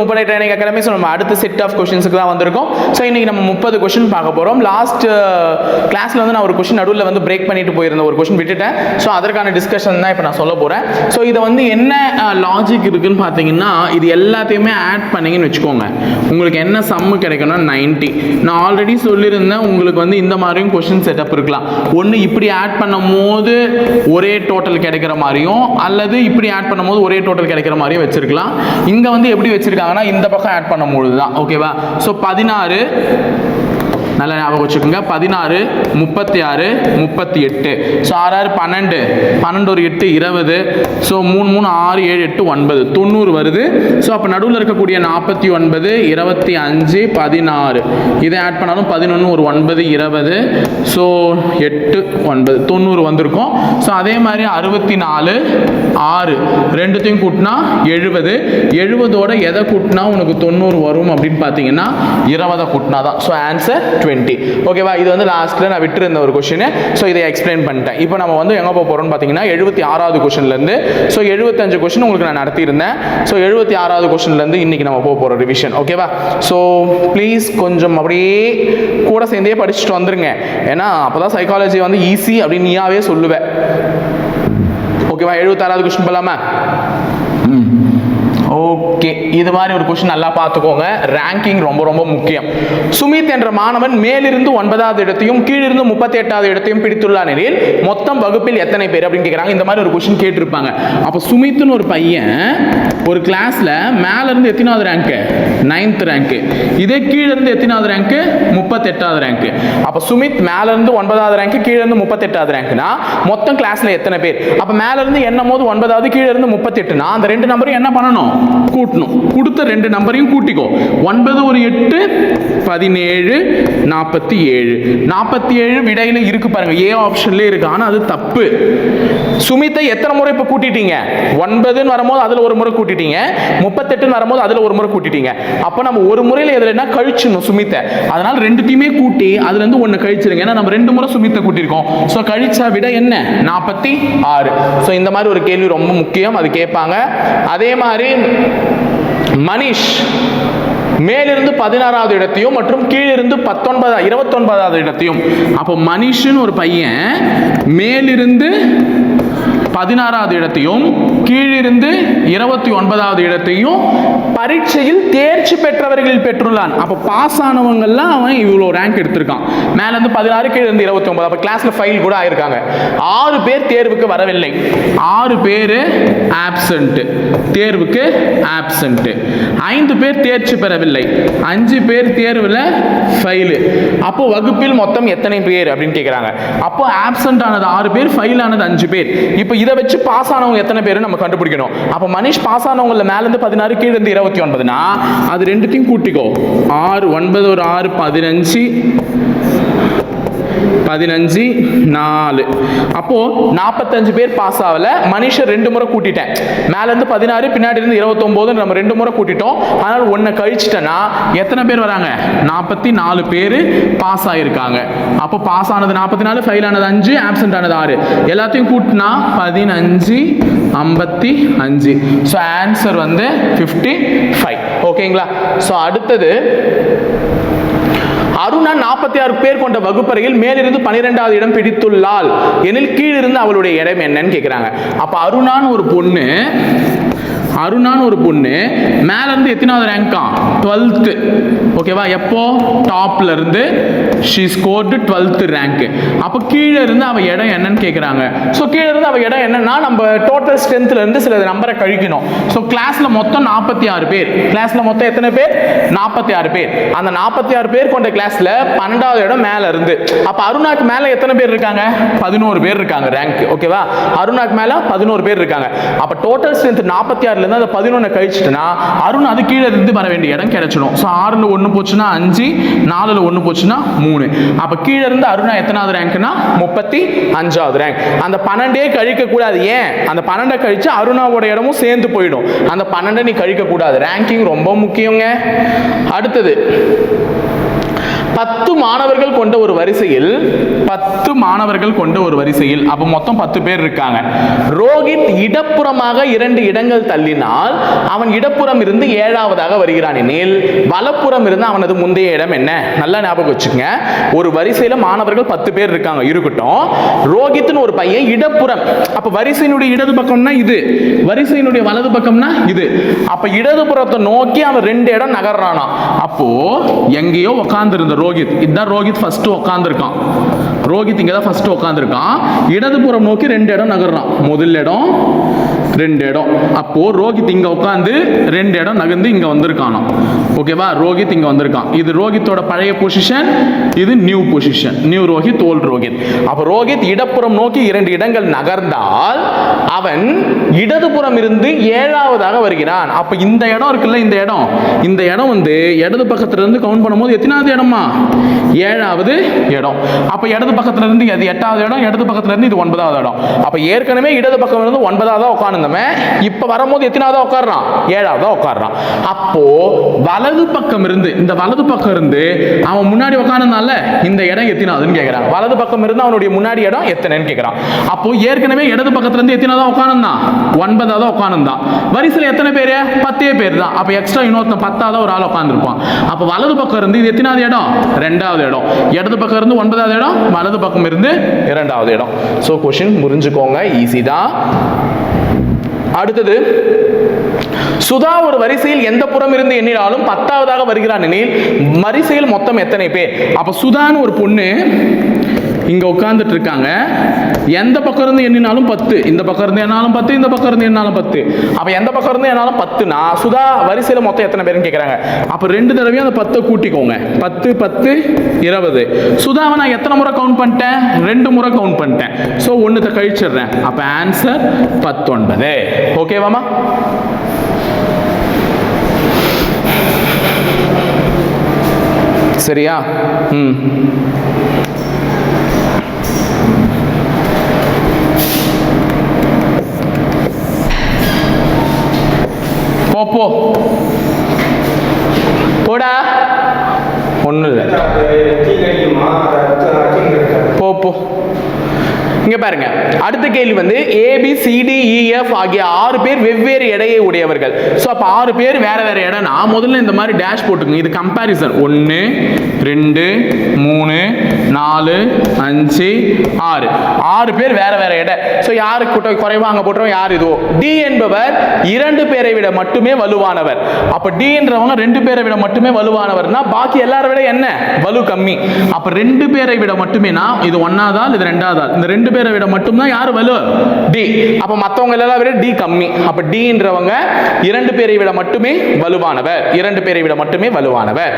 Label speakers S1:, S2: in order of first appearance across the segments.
S1: முப்படை training academy so நம்ம அடுத்த செட் ஆஃப் கொஷின்ஸுக்கு தான் வந்திருக்கோம். ஸோ இன்னைக்கு நம்ம முப்பது கொஷின் பார்க்க போகிறோம் லாஸ்ட் கிளாஸில் வந்து நான் ஒரு கொஷின் நடுவில் வந்து பிரேக் பண்ணிட்டு போயிருந்த ஒரு கொஷின் விட்டுட்டேன். ஸோ அதற்கான டிஸ்கஷன் தான் இப்போ நான் சொல்ல போகிறேன் ஸோ இதை வந்து என்ன uh, லாஜிக் இருக்குன்னு பார்த்தீங்கன்னா இது எல்லாத்தையுமே ஆட் பண்ணிங்கன்னு வச்சுக்கோங்க. உங்களுக்கு என்ன சம்மு கிடைக்கும்னா 90 நான் ஆல்ரெடி சொல்லியிருந்தேன் உங்களுக்கு வந்து இந்த மாதிரியும் கொஷின் செட்டப் இருக்கலாம். ஒன்று இப்படி ஆட் பண்ணும் போது ஒரே டோட்டல் கிடைக்கிற மாதிரியும் அல்லது இப்படி ஆட் பண்ணும் போது ஒரே டோட்டல் கிடைக்கிற மாதிரியும் வச்சிருக்கலாம். இங்கே வந்து எப்படி ஆனால் இந்த பக்கம் ஆட் பண்ணும்பொழுது தான் ஓகேவா ஸோ பதினாறு நல்லா ஞாபகம் வச்சுக்கோங்க. பதினாறு முப்பத்தி ஆறு முப்பத்தி எட்டு ஸோ ஆறு ஆறு பன்னெண்டு. பன்னெண்டு ஒரு எட்டு இருபது. ஸோ மூணு மூணு ஆறு ஏழு எட்டு ஒன்பது. தொண்ணூறு வருது. ஸோ அப்போ நடுவில் இருக்கக்கூடிய நாற்பத்தி ஒன்பது இருபத்தி அஞ்சு பதினாறு. இதை ஆட் பண்ணாலும் பதினொன்று ஒரு ஒன்பது இருபது. ஸோ எட்டு ஒன்பது. தொண்ணூறு வந்திருக்கும். ஸோ அதே மாதிரி அறுபத்தி நாலு ஆறு. ரெண்டுத்தையும் கூட்டினா எழுபது. எழுபதோட எதை கூட்டினா உனக்கு தொண்ணூறு வரும் அப்படின்னு பார்த்தீங்கன்னா இருபதை கூட்டினா தான் ஸோ ஆன்சர் டுவெண்ட்டி ஓகேவா இது வந்து லாஸ்ட்டில் நான் விட்டுருந்த ஒரு கொஷின் ஸோ இதை எக்ஸ்பிளைன் பண்ணிட்டேன். இப்போ நம்ம வந்து எங்கே போக போகிறோம்னு பார்த்தீங்கன்னா எழுபத்தி ஆறாவது கொஷின்லேருந்து ஸோ எழுபத்தஞ்சு கொஷின் உங்களுக்கு நான் நடத்தியிருந்தேன். ஸோ எழுபத்தி ஆறாவது கொஷின்லேருந்து இன்றைக்கி நம்ம போக போகிறோம் ரிவிஷன் ஓகேவா ஸோ ப்ளீஸ் கொஞ்சம் அப்படியே கூட சேர்ந்தே படிச்சுட்டு வந்துருங்க. ஏன்னா அப்போ தான் சைக்காலஜி வந்து ஈஸி அப்படின்னு நீயாவே சொல்லுவேன் ஓகேவா எழுபத்தாறாவது கொஸ்டின் போலாமா? ஓகே ஓகே இது மாதிரி ஒரு கொஷின் நல்லா பார்த்துக்கோங்க. ரேங்கிங் ரொம்ப ரொம்ப முக்கியம். சுமித் என்ற மாணவன் மேலிருந்து ஒன்பதாவது இடத்தையும் கீழிருந்து முப்பத்தி எட்டாவது இடத்தையும் பிடித்துள்ள நிலையில் மொத்தம் வகுப்பில் எத்தனை பேர் அப்படின்னு கேட்குறாங்க இந்த மாதிரி ஒரு கொஷின் கேட்டிருப்பாங்க. அப்போ சுமித்னு ஒரு பையன் ஒரு கிளாஸில் மேலேருந்து எத்தனாவது ரேங்க்கு நைன்த் ரேங்க்கு இதே கீழேருந்து எத்தனாவது ரேங்க்கு முப்பத்தெட்டாவது ரேங்க்கு அப்போ சுமித் மேலேருந்து ஒன்பதாவது ரேங்க்கு கீழேருந்து முப்பத்தெட்டாவது ரேங்க்னா மொத்தம் கிளாஸில் எத்தனை பேர்? அப்போ மேலேருந்து இருந்து போது ஒன்பதாவது கீழேருந்து முப்பத்தெட்டுனா அந்த ரெண்டு நம்பரும் என்ன பண்ணணும்? கூட்டணும். கொடுத்த ரெண்டு நம்பரையும் கூட்டிக்கோ. ஒன்பது ஒரு எட்டு பதினேழு நாற்பத்தி ஏழு. நாற்பத்தி ஏழு விடையில் இருக்கு பாருங்க. ஏ ஆப்ஷன்ல இருக்கு. ஆனால் அது தப்பு. சுமித்தை எத்தனை முறை இப்போ கூட்டிட்டீங்க? ஒன்பதுன்னு வரும்போது அதில் ஒரு முறை கூட்டிட்டீங்க. முப்பத்தெட்டுன்னு வரும்போது அதில் ஒரு முறை கூட்டிட்டீங்க. அப்போ நம்ம ஒரு முறையில் எதில் என்ன கழிச்சிடணும் சுமித்தை? அதனால் ரெண்டுத்தையுமே கூட்டி அதுலேருந்து ஒன்று கழிச்சிருங்க. ஏன்னா நம்ம ரெண்டு முறை சுமித்தை கூட்டியிருக்கோம். ஸோ கழிச்சா விட என்ன? நாற்பத்தி ஆறு. ஸோ இந்த மாதிரி ஒரு கேள்வி ரொம்ப முக்கியம். அது கேட்பாங்க. அதே மாதிரி மனிஷ் மேலிருந்து பதினாறாவது இடத்தையும் மற்றும் கீழிருந்து பத்தொன்பதா இருபத்தொன்பதாவது இடத்தையும். அப்போ மனிஷன் ஒரு பையன் மேலிருந்து பதினாறாவது இடத்தையும் கீழிருந்து இருபத்தி ஒன்பதாவது இடத்தையும் பரீட்சையில் தேர்ச்சி பெற்றவர்களில் பெற்றுள்ளான். அப்போ பாஸ் ஆனவங்கள்லாம் அவன் இவ்வளோ ரேங்க் எடுத்திருக்கான். மேலேருந்து பதினாறு கீழிருந்து இருபத்தி ஒன்பது. அப்போ கிளாஸில் ஃபைல் கூட ஆயிருக்காங்க. ஆறு பேர் தேர்வுக்கு வரவில்லை. ஆறு பேர் ஆப்சண்ட்டு தேர்வுக்கு ஆப்சண்ட்டு ஐந்து பேர் தேர்ச்சி பெறவில்லை. அஞ்சு பேர் தேர்வில் ஃபைலு அப்போ வகுப்பில் மொத்தம் எத்தனை பேர் அப்படின்னு கேட்குறாங்க அப்போ ஆப்சண்ட் ஆனது ஆறு பேர் ஃபைல் ஆனது அஞ்சு பேர். இப்போ இதை வச்சு பாஸ் ஆனவங்க எத்தனை பேர் நம்ம கண்டுபிடிக்கணும். அப்போ மனிஷ் பாஸ் ஆனவங்கள மேலேருந்து பதினாறு கீழே இருந்து இருபத்தி ஒன்பதுனா அது ரெண்டுத்தையும் கூட்டிக்கோ. ஆறு ஒன்பது ஒரு ஆறு பதினஞ்சு. பதினஞ்சு நாலு. அப்போ நாற்பத்தஞ்சு பேர் பாஸ் ஆகல. மனுஷன் ரெண்டு முறை கூட்டிட்டேன். மேல இருந்து பதினாறு பின்னாடி இருந்து இருபத்தொம்போது நம்ம ரெண்டு முறை கூட்டிட்டோம். அதனால ஒன்றை கழிச்சிட்டேன்னா எத்தனை பேர் வராங்க? நாற்பத்தி நாலு பேர் பாஸ் ஆயிருக்காங்க. அப்போ பாஸ் ஆனது நாற்பத்தி நாலு ஃபெயில் ஆனது அஞ்சு ஆப்சென்ட் ஆனது ஆறு. எல்லாத்தையும் கூட்டினா பதினஞ்சு ஐம்பத்தி அஞ்சு. ஸோ ஆன்சர் வந்து ஃபிஃப்டி ஃபைவ் ஓகேங்களா ஸோ அடுத்தது அருணா நாற்பத்தி ஆறு பேர் கொண்ட வகுப்பறையில் மேலிருந்து பனிரெண்டாவது இடம் பிடித்துள்ளாள். எனில் கீழிருந்து அவளுடைய இடம் என்னன்னு கேட்குறாங்க அப்போ அருணான்னு ஒரு பொண்ணு அருணான்னு ஒரு பொண்ணு மேல இருந்து எத்தனாவது ரேங்கா டுவெல்த்து ஓகேவா எப்போ? டாப்ல இருந்து ஷி ஸ்கோர்டு டுவெல்த்து ரேங்க் அப்போ கீழே இருந்து அவ இடம் என்னன்னு கேட்குறாங்க ஸோ கீழே இருந்து அவ இடம் என்னன்னா நம்ம டோட்டல் ஸ்ட்ரென்த்ல இருந்து சில நம்பரை கழிக்கணும். ஸோ கிளாஸ்ல மொத்தம் நாற்பத்தி ஆறு பேர் கிளாஸ்ல மொத்தம் எத்தனை பேர்? நாற்பத்தி ஆறு பேர். அந்த நாற்பத்தி ஆறு பேர் கொண்ட கிளாஸ்ல பன்னெண்டாவது இடம் மேல இருந்து. அப்ப அருணாக்கு மேல எத்தனை பேர் இருக்காங்க? பதினோரு பேர் இருக்காங்க ரேங்க் ஓகேவா அருணாக்கு மேல பதினோரு பேர் இருக்காங்க. அப்ப டோட்டல் ஸ்ட்ரென்த் நாற்பத்தி ஆறுல இருந்து அந்த பதினொன்று கழிச்சிட்டுனா அருண் அது கீழே இருந்து வர வேண்டிய இடம் கிடைச்சிடும். ஸோ ஆறில் ஒன்று போச்சுன்னா அஞ்சு நாலில் ஒன்று போச்சுன்னா மூணு. அப்போ கீழே இருந்து அருணா எத்தனாவது ரேங்க்னா முப்பத்தி அஞ்சாவது ரேங்க் அந்த பன்னெண்டே கழிக்க கூடாது ஏன்? அந்த பன்னெண்டை கழிச்சு அருணாவோட இடமும் சேர்ந்து போயிடும். அந்த பன்னெண்டை நீ கழிக்க கூடாது ரேங்கிங் ரொம்ப முக்கியங்க. அடுத்தது பத்து மாணவர்கள் கொண்ட ஒரு வரிசையில் பத்து மாணவர்கள் கொண்ட ஒரு வரிசையில் அப்ப மொத்தம் பத்து பேர் இருக்காங்க. ரோஹித் இடப்புறமாக இரண்டு இடங்கள் தள்ளினால் அவன் இடப்புறம் இருந்து ஏழாவதாக வருகிறான். எனில் வலப்புறம் இருந்து அவனது முந்தைய இடம் என்ன? நல்லா ஞாபகம் வச்சுக்கோங்க. ஒரு வரிசையில மாணவர்கள் பத்து பேர் இருக்காங்க. இருக்கட்டும். ரோஹித்னு ஒரு பையன் இடப்புறம். அப்ப வரிசையினுடைய இடது பக்கம்னா இது. வரிசையினுடைய வலது பக்கம்னா இது. அப்ப இடதுபுறத்தை நோக்கி அவன் ரெண்டு இடம் நகர்றானா அப்போ எங்கேயோ உட்கார்ந்து இருந்த ரோஹித். இதுதான் ரோஹித் ஃபர்ஸ்ட் உட்காந்துருக்கான் ரோஹித் இங்கே தான் ஃபர்ஸ்ட் உட்காந்துருக்கான் இடதுபுறம் நோக்கி ரெண்டு இடம் நகர்றான். முதல் இடம் ரெண்டு இடம். அப்போ ரோஹித் இங்க உட்காந்து ரெண்டு இடம் நகர்ந்து இங்க வந்திருக்கானோ ஓகேவா ரோஹித் இங்க வந்திருக்கான். இது ரோஹித்தோட பழைய பொசிஷன் இது new position new Rohit old Rohit. அப்ப ரோஹித் இடப்புறம் நோக்கி இரண்டு இடங்கள் நகர்ந்தால் அவன் இடதுபுறம் இருந்து ஏழாவதாக வருகிறான். அப்ப இந்த இடம் இருக்குல்ல இந்த இடம்? இந்த இடம் வந்து இடது பக்கத்துல இருந்து கவுண்ட் பண்ணும்போது எத்தனாவது இடமா ஏழாவது இடம். அப்ப இடது பக்கத்துல இருந்து அது எட்டாவது இடம் இடது பக்கத்துல இருந்து இது ஒன்பதாவது இடம். அப்ப ஏற்கனவே இடது பக்கம் இருந்து ஒன்பதாவது ஒன்பதாவதா உட்கார்ந்தவன் இப்போ வரும்போது எத்தனாவதா உட்கார்றான்? ஏழாவதா உட்கார்றான். அப்போ வலது பக்கம் இருந்து இந்த வலது பக்கம் இருந்து அவன் முன்னாடி உட்காந்துனால இந்த இடம் எத்தனாவதுன்னு கேட்கறான் வலது பக்கம் இருந்து அவனுடைய முன்னாடி இடம் எத்தனைன்னு கேட்கறான் அப்போ ஏற்கனவே இடது பக்கத்துல இருந்து எத்தனாவதா உட்காந்துருந்தான் ஒன்பதாவது உட்காந்துருந்தான் வரிசையில் எத்தனை பேர்? பத்தே பேர் தான் அப்போ எக்ஸ்ட்ரா இன்னொருத்தன் பத்தாவது ஒரு ஆள் உட்காந்துருப்பான் அப்போ வலது பக்கம் இருந்து இது எத்தனாவது இடம்? ரெண்டாவது இடம். இடது பக்கம் இருந்து ஒன்பதாவது இடம் வலது பக்கம் இருந்து இரண்டாவது இடம். ஸோ கொஷின் புரிஞ்சுக்கோங்க ஈஸி தான். அடுத்தது சுதா ஒரு வரிசையில் எந்த புறம் இருந்து எண்ணினாலும் பத்தாவதாக வருகிறான் எனில் வரிசையில் மொத்தம் எத்தனை பேர்? அப்ப சுதான்னு ஒரு பொண்ணு இங்கே உட்காந்துட்டு இருக்காங்க எந்த பக்கம் இருந்து எண்ணினாலும் பத்து. இந்த பக்கம் இருந்து எண்ணாலும் பத்து இந்த பக்கம் இருந்து எண்ணாலும் பத்து. அப்போ எந்த பக்கம் இருந்து எண்ணாலும் பத்துனா சுதா வரிசையில் மொத்தம் எத்தனை பேருன்னு கேட்குறாங்க அப்போ ரெண்டு தடவையும் அந்த பத்தை கூட்டிக்கோங்க. பத்து பத்து இருபது. சுதாவை நான் எத்தனை முறை கவுண்ட் பண்ணிட்டேன்? ரெண்டு முறை கவுண்ட் பண்ணிட்டேன். ஸோ ஒன்றுத்தை கழிச்சிடுறேன். அப்போ ஆன்சர் பத்தொன்பது. ஓகேவாமா சரியா? ம். போ போ. போடா. ஒன்றும் இல்லை. போ போ. இங்க பாருங்க. அடுத்த கேள்வி வந்து ஏபி சிடிஇஎஃப் e, ஆகிய ஆறு பேர் வெவ்வேறு எடையை உடையவர்கள். ஸோ அப்போ ஆறு பேர் வேற வேற இடம்னா முதல்ல இந்த மாதிரி டேஷ் போட்டுக்கோங்க. இது கம்பேரிசன் ஒன்று ரெண்டு மூணு நாலு அஞ்சு ஆறு. ஆறு பேர் வேற வேற எடை. ஸோ யாருக்கு கூட்ட குறைவாங்க போட்டுறோம்? யார் இதுவோ? டி என்பவர் இரண்டு பேரை விட மட்டுமே வலுவானவர். அப்போ டி என்றவங்க ரெண்டு பேரை விட மட்டுமே வலுவானவர்னா பாக்கி எல்லாரை விட என்ன? வலு கம்மி. அப்போ ரெண்டு பேரை விட மட்டுமேனா இது ஒன்னாதால் இது ரெண்டாவது? இந்த ரெண்டு பேரை விட மட்டும்தான் யார் வலு? டி அப்போ மற்றவங்க எல்லாம் விட டி கம்மி. அப்போ டின்றவங்க இரண்டு பேரை விட மட்டுமே வலுவானவர். இரண்டு பேரை விட மட்டுமே வலுவானவர்.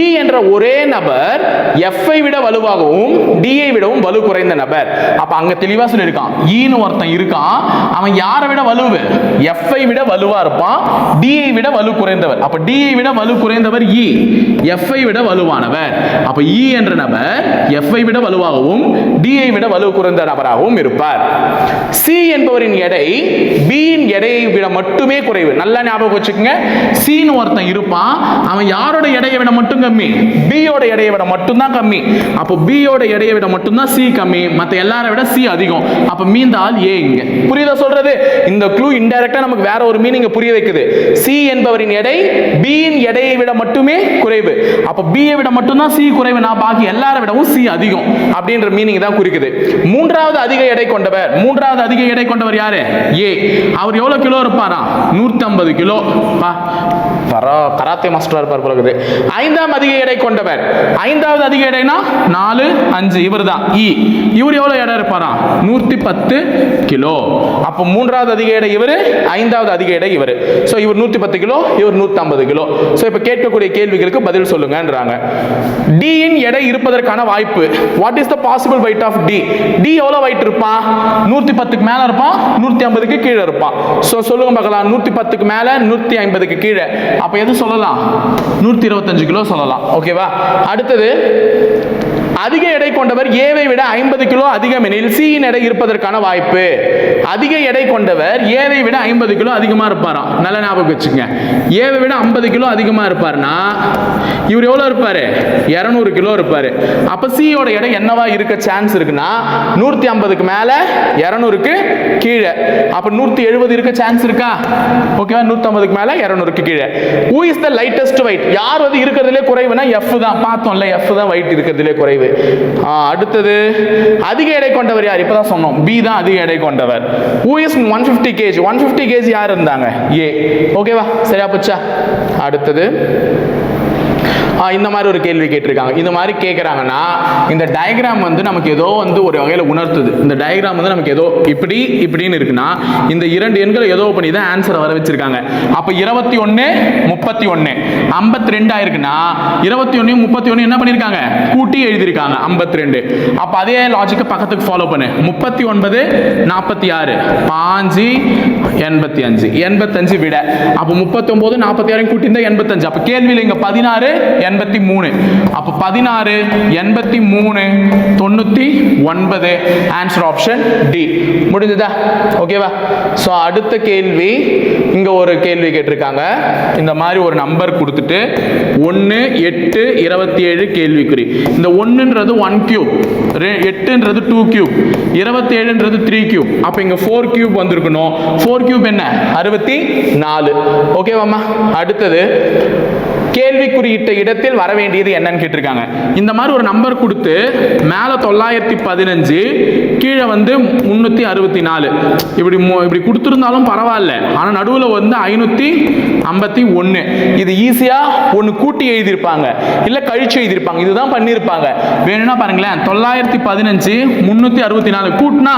S1: இ என்ற ஒரே நபர் எஃப்ஐ விட வலுவாகவும் டிஐ விடவும் வலு குறைந்த நபர். அப்போ அங்கே தெளிவாக சொல்லியிருக்கான். E ஈன்னு ஒருத்தன் இருக்கான். அவன் யாரை விட வலுவு? எஃப்ஐ விட வலுவா இருப்பான். டிஐ விட வலு குறைந்தவர். அப்போ டிஐ விட வலு குறைந்தவர் e. இ எஃப்ஐ விட வலுவானவர். அப்போ இ என்ற நபர் எஃப்ஐ விட வலுவாகவும் டிஐ விட வலு குறைந்த நபராகவும் இருப்பார். சி என்பவரின் எடை பியின் எடையை விட மட்டுமே குறைவு. நல்லா ஞாபகம் வச்சுக்கோங்க. சின்னு ஒருத்தன் இருப்பான். அவன் யாரோட எடையை விட மட்டும் கம்மி? பியோட எடையை விட மட்டும்தான் கம்மி. அப்போ பியோட எடையை விட மட்டும்தான் சி கம்மி. மற்ற எல்லாரை விட சி அதிகம். அப்போ மீந்த ஆள் ஏ இங்க. புரியுதா சொல்றது? இந்த க்ளூ இன்டைரக்டா நமக்கு வேற ஒரு மீனிங் புரிய வைக்குது. சி என்பவரின் எடை பியின் எடையை விட மட்டுமே குறைவு. அப்போ பியை விட மட்டும்தான் சி குறைவு. நான் பாக்கி எல்லாரை விடவும் சி அதிகம். அப்படின்ற மீனிங் தான் குறிக்குது. மூன்று மூன்றாவது அதிக எடை கொண்டவர். மூன்றாவது அதிக எடை கொண்டவர் யாரு? ஏ. அவர் எவ்வளவு கிலோ இருப்பாரா? நூத்தி ஐம்பது கிலோ பரா கராத்தே மாஸ்டரா இருப்பார் போல இருக்குது. ஐந்தாம் அதிக எடை கொண்டவர். ஐந்தாவது அதிக எடைனா? நாலு அஞ்சு. இவர் தான் இ. இவர் எவ்வளவு எடை இருப்பாரா? நூத்தி பத்து கிலோ. அப்போ மூன்றாவது அதிக எடை இவர் ஐந்தாவது அதிக எடை இவர். ஸோ இவர் நூத்தி பத்து கிலோ இவர் நூத்தி ஐம்பது கிலோ. ஸோ இப்போ கேட்கக்கூடிய கேள்விகளுக்கு பதில் சொல்லுங்கன்றாங்க. D இன் எடை இருப்பதற்கான வாய்ப்பு. What is the possible weight of D D எவ்வளோ வயிற்று இருப்பான் நூற்றி பத்துக்கு மேலே இருப்பான் நூற்றி ஐம்பதுக்கு கீழே இருப்பான் ஸோ சொல்லுங்க பார்க்கலாம். நூற்றி பத்துக்கு மேலே நூற்றி ஐம்பதுக்கு கீழே. அப்போ எது சொல்லலாம்? நூற்றி இருபத்தஞ்சு கிலோ சொல்லலாம். ஓகேவா அடுத்தது அதிக எடை கொண்டவர் ஏவை விட ஐம்பது கிலோ அதிகம் எனில் சியின் எடை இருப்பதற்கான வாய்ப்பு. அதிக எடை கொண்டவர் ஏவை விட ஐம்பது கிலோ அதிகமாக இருப்பாராம் நல்ல ஞாபகம் வச்சுங்க ஏவை விட ஐம்பது கிலோ அதிகமாக இருப்பாருன்னா இவர் எவ்வளோ இருப்பார்? இரநூறு கிலோ இருப்பார். அப்போ சியோட எடை என்னவா இருக்க சான்ஸ் இருக்குன்னா நூற்றி ஐம்பதுக்கு மேலே இரநூறுக்கு கீழே. அப்போ நூற்றி எழுபது இருக்க சான்ஸ் இருக்கா? ஓகேவா நூற்றம்பதுக்கு மேலே இரநூறுக்கு கீழே. Who is the lightest weight யார் வந்து இருக்கிறதுலே குறைவுனா எஃப் தான். பார்த்தோம்ல எஃப் தான் வெயிட் இருக்கிறதுலே குறைவு. குறைவு அடுத்தது அதிக எடை கொண்டவர் யார்? இப்பதான் சொன்னோம். பி தான் அதிக எடை கொண்டவர். Who is one fifty kg one fifty kg யார் இருந்தாங்க? ஏ ஓகேவா சரியா போச்சா? அடுத்தது இந்த மாதிரி ஒரு கேள்வி கேட்டிருக்காங்க. இந்த மாதிரி கேட்குறாங்கன்னா இந்த டயக்ராம் வந்து நமக்கு ஏதோ வந்து ஒரு வகையில் உணர்த்துது. இந்த டயக்ராம் வந்து நமக்கு ஏதோ இப்படி இப்படின்னு இருக்குன்னா இந்த இரண்டு எண்களை ஏதோ பண்ணி தான் ஆன்சரை வர வச்சிருக்காங்க. அப்போ இருபத்தி ஒன்று முப்பத்தி ஒன்று ஐம்பத்தி ரெண்டு ஆயிருக்குன்னா இருபத்தி ஒன்று முப்பத்தி ஒன்று என்ன பண்ணியிருக்காங்க கூட்டி எழுதியிருக்காங்க ஐம்பத்தி ரெண்டு அப்போ அதே லாஜிக்கை பக்கத்துக்கு ஃபாலோ பண்ணு. முப்பத்தி ஒன்பது நாற்பத்தி ஆறு பாஞ்சு எண்பத்தி அஞ்சு. எண்பத்தஞ்சு விட. அப்போ முப்பத்தொம்போது நாற்பத்தி ஆறையும் கூட்டியிருந்தா எண்பத்தஞ்சு. அப்போ கேள்வியில் இங்கே பதினாறு எண்பத்தி மூணு. அப்போ பதினாறு எண்பத்தி மூணு தொண்ணூற்றி ஒன்பது. ஆன்சர் ஆப்ஷன் டி முடிஞ்சதா? ஓகேவா ஸோ அடுத்த கேள்வி இங்கே ஒரு கேள்வி கேட்டிருக்காங்க. இந்த மாதிரி ஒரு நம்பர் கொடுத்துட்டு ஒன்று எட்டு இருபத்தி ஏழு கேள்விக்குறி. இந்த ஒன்றுன்றது ஒன் கியூப் எட்டுன்றது டூ கியூப் இருபத்தி ஏழுன்றது த்ரீ கியூப் அப்போ இங்கே ஃபோர் கியூப் வந்திருக்கணும். ஃபோர் கியூப் என்ன? அறுபத்தி நாலு. ஓகேவாம்மா அடுத்தது கேள்விக்குறியிட்ட இடத்தில் வர வேண்டியது என்னன்னு கேட்டிருக்காங்க. இந்த மாதிரி ஒரு நம்பர் கொடுத்து மேலே தொள்ளாயிரத்தி பதினஞ்சு கீழே வந்து முந்நூற்றி அறுபத்தி நாலு. இப்படி இப்படி கொடுத்துருந்தாலும் பரவாயில்ல. ஆனால் நடுவில் வந்து ஐநூற்றி ஐம்பத்தி ஒன்று இது ஈஸியாக ஒன்று கூட்டி எழுதியிருப்பாங்க. இல்லை கழிச்சு எழுதியிருப்பாங்க. இதுதான் பண்ணியிருப்பாங்க. வேணும்னா பாருங்களேன். தொள்ளாயிரத்தி பதினஞ்சு முந்நூற்றி அறுபத்தி நாலு. கூட்டினா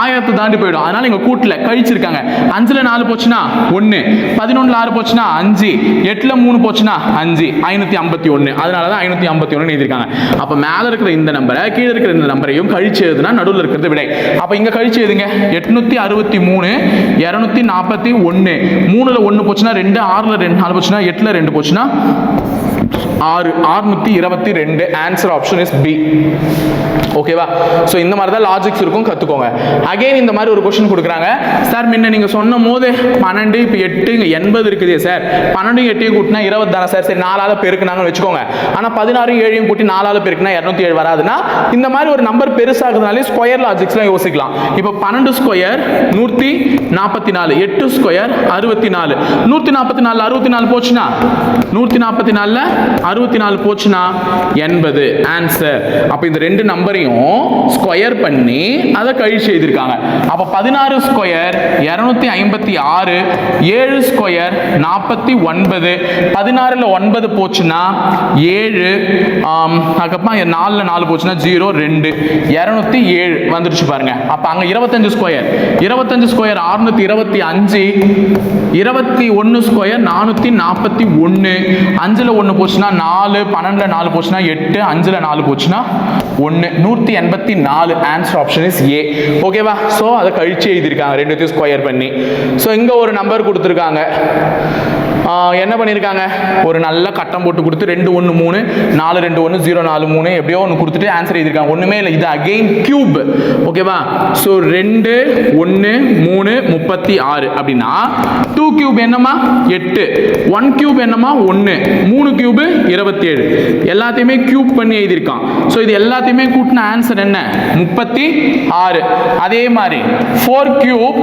S1: ஆயிரத்தை தாண்டி போயிடும். அதனால் இங்கே கூட்டில். கழிச்சிருக்காங்க. அஞ்சில் நாலு போச்சுன்னா ஒன்று பதினொன்றில் ஆறு போச்சுன்னா அஞ்சு. எட்டில் மூணு போச்சுன்னா அஞ்சு ஐநூற்றி ஐம்பத்தி ஒன்று அதனால தான் ஐநூற்றி ஐம்பத்தி ஒன்று எழுதியிருக்காங்க. அப்போ மேலே இருக்கிற இந்த நம்பரை கீழே இருக்கிற இந்த நம்பரையும் கழிச்சு எழுதுனா நடுவில் இருக்கிறது விடை. அப்போ இங்கே கழிச்சு எழுதுங்க. எட்நூற்றி அறுபத்தி மூணு இரநூத்தி நாற்பத்தி ஒன்று மூணில் ஒன்று போச்சுன்னா ரெண்டு ஆறில் ரெண்டு நாலு போச்சுன்னா எட்டில் ரெண்டு போச்சுன்னா ஆறு ஆறுநூற்றி இருபத்தி ரெண்டு ஆன்சர் ஆப்ஷன் இஸ் பி ஓகேவா ஸோ இந்த மாதிரி தான் லாஜிக்ஸ் இருக்கும் கற்றுக்கோங்க அகைன் இந்த மாதிரி ஒரு கொஷின் கொடுக்குறாங்க. சார் முன்ன நீங்கள் சொன்ன போது பன்னெண்டு இப்போ எட்டு இங்கே எண்பது இருக்குது சார் பன்னெண்டு எட்டையும் கூட்டினா இருபது தானே சார் சரி நாலாவது பெருக்குனாங்கன்னு வச்சுக்கோங்க. ஆனால் பதினாறு ஏழையும் கூட்டி நாலாவது பெருக்குனா இரநூத்தி ஏழு வராதுன்னா இந்த மாதிரி ஒரு நம்பர் பெருசாகிறதுனாலே ஸ்கொயர் லாஜிக்ஸ்லாம் யோசிக்கலாம். இப்போ பன்னெண்டு ஸ்கொயர் நூற்றி நாற்பத்தி நாலு எட்டு ஸ்கொயர் அறுபத்தி நாலு. நூற்றி நாற்பத்தி நாலு அறுபத்தி நாலு போச்சுன்னா நூற்றி நாற்பத்தி நாலில் அறுபத்தி நாலு போச்சுன்னா எண்பது. ஆன்சர் அப்போ இந்த ரெண்டு நம்பரையும் ஸ்கொயர் பண்ணி அதை கழிச்சு எழுதியிருக்காங்க அப்போ பதினாறு ஸ்கொயர் இரநூத்தி ஐம்பத்தி ஆறு ஏழு ஸ்கொயர் நாற்பத்தி ஒன்பது. பதினாறில் ஒன்பது போச்சுன்னா ஏழு ஆம், அதுக்கப்புறம் நாலில் நாலு போச்சுன்னா ஜீரோ ரெண்டு. இரநூத்தி ஏழு வந்துருச்சு பாருங்க. அப்போ அங்கே இருபத்தஞ்சு ஸ்கொயர் இருபத்தஞ்சு ஸ்கொயர் அறுநூத்தி இருபத்தி அஞ்சு. இருபத்தி ஒன்று ஸ்கொயர் நானூற்றி நாற்பத்தி ஒன்று அஞ்சில் ஒன்று போச்சுன்னா நாலு பன்னெண்டில் நாலு போச்சுன்னா எட்டு அஞ்சில் நாலு போச்சுன்னா ஒன்று நூற்றி எண்பத்தி நாலு ஆன்சர் ஆப்ஷன் இஸ் ஏ ஓகேவா ஸோ அதை கழிச்சு எழுதியிருக்காங்க. ரெண்டுத்தையும் ஸ்கொயர் பண்ணி. ஸோ இங்கே ஒரு நம்பர் கொடுத்துருக்காங்க. என்ன பண்ணியிருக்காங்க ஒரு நல்ல கட்டம் போட்டு கொடுத்து ரெண்டு ஒன்று மூணு நாலு ரெண்டு ஒன்று ஜீரோ நாலு மூணு எப்படியோ ஒன்று கொடுத்துட்டு ஆன்சர் எழுதியிருக்காங்க. ஒன்றுமே இல்லை. இது அகெயின் கியூப் ஓகேவா ஸோ ரெண்டு ஒன்று மூணு முப்பத்தி ஆறு. அப்படின்னா டூ கியூப் என்னமா எட்டு. ஒன் கியூப் என்னமா ஒன்று மூணு கியூபு இருபத்தி ஏழு எல்லாத்தையுமே கியூப் பண்ணி எழுதியிருக்கான். ஸோ இது எல்லாத்தையுமே கூட்டின ஆன்சர் என்ன? முப்பத்தி ஆறு. அதே மாதிரி ஃபோர் கியூப்